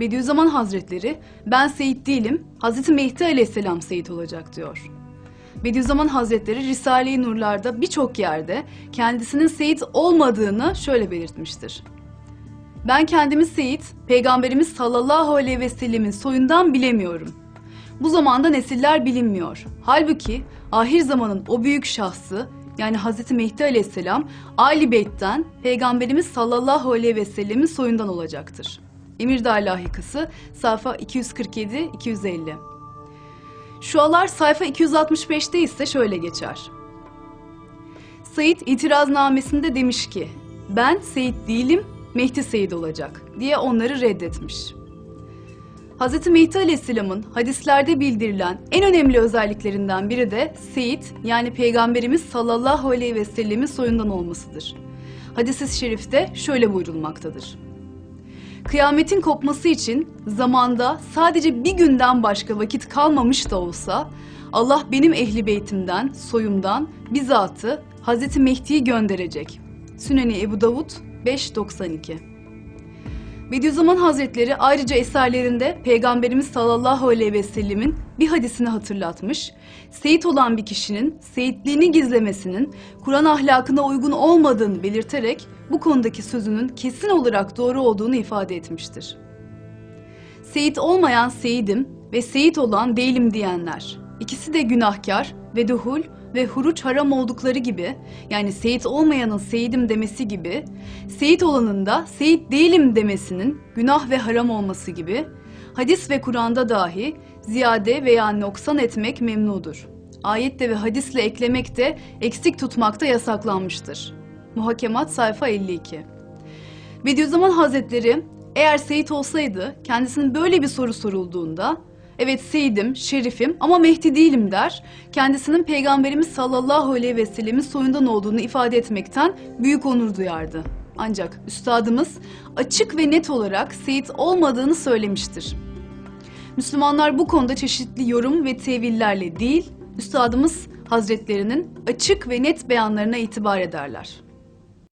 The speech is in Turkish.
Bediüzzaman Hazretleri ben Seyit değilim, Hazreti Mehdi Aleyhisselam Seyit olacak diyor. Bediüzzaman Hazretleri Risale-i Nurlar'da birçok yerde kendisinin Seyit olmadığını şöyle belirtmiştir. Ben kendimi Seyit, Peygamberimiz sallallahu aleyhi ve sellemin soyundan bilemiyorum. Bu zamanda nesiller bilinmiyor. Halbuki ahir zamanın o büyük şahsı yani Hazreti Mehdi Aleyhisselam Ali Beyt'ten Peygamberimiz sallallahu aleyhi ve sellemin soyundan olacaktır. Emirdağ Lahikası sayfa 247-250 Şualar sayfa 265'te ise şöyle geçer. Said itiraznamesinde demiş ki, ben Seyit değilim, Mehdi Seyit olacak diye onları reddetmiş. Hz. Mehdi Aleyhisselam'ın hadislerde bildirilen en önemli özelliklerinden biri de Seyit yani Peygamberimiz sallallahu aleyhi ve sellemin soyundan olmasıdır. Hadis-i şerifte şöyle buyurulmaktadır. Kıyametin kopması için zamanda sadece bir günden başka vakit kalmamış da olsa Allah benim ehli beytimden, soyumdan bizatı Hazreti Mehdi'yi gönderecek. Süneni Ebu Davud 592 Bediüzzaman Hazretleri ayrıca eserlerinde Peygamberimiz sallallahu aleyhi ve sellemin bir hadisini hatırlatmış, seyit olan bir kişinin seyitliğini gizlemesinin Kur'an ahlakına uygun olmadığını belirterek bu konudaki sözünün kesin olarak doğru olduğunu ifade etmiştir. Seyit olmayan seyidim ve seyit olan değilim diyenler, ikisi de günahkar ve duhul ve huruç haram oldukları gibi, yani seyit olmayanın seyidim demesi gibi, seyit olanın da seyit değilim demesinin günah ve haram olması gibi, hadis ve Kur'an'da dahi ziyade veya noksan etmek memnudur. Ayette ve hadisle eklemek de eksik tutmakta yasaklanmıştır. Muhakemat sayfa 52 Bediüzzaman Hazretleri eğer Seyit olsaydı kendisinin böyle bir soru sorulduğunda evet Seyidim, Şerifim ama Mehdi değilim der. Kendisinin Peygamberimiz sallallahu aleyhi ve sellemin soyundan olduğunu ifade etmekten büyük onur duyardı. Ancak üstadımız açık ve net olarak Seyit olmadığını söylemiştir. Müslümanlar bu konuda çeşitli yorum ve tevillerle değil, üstadımız hazretlerinin açık ve net beyanlarına itibar ederler.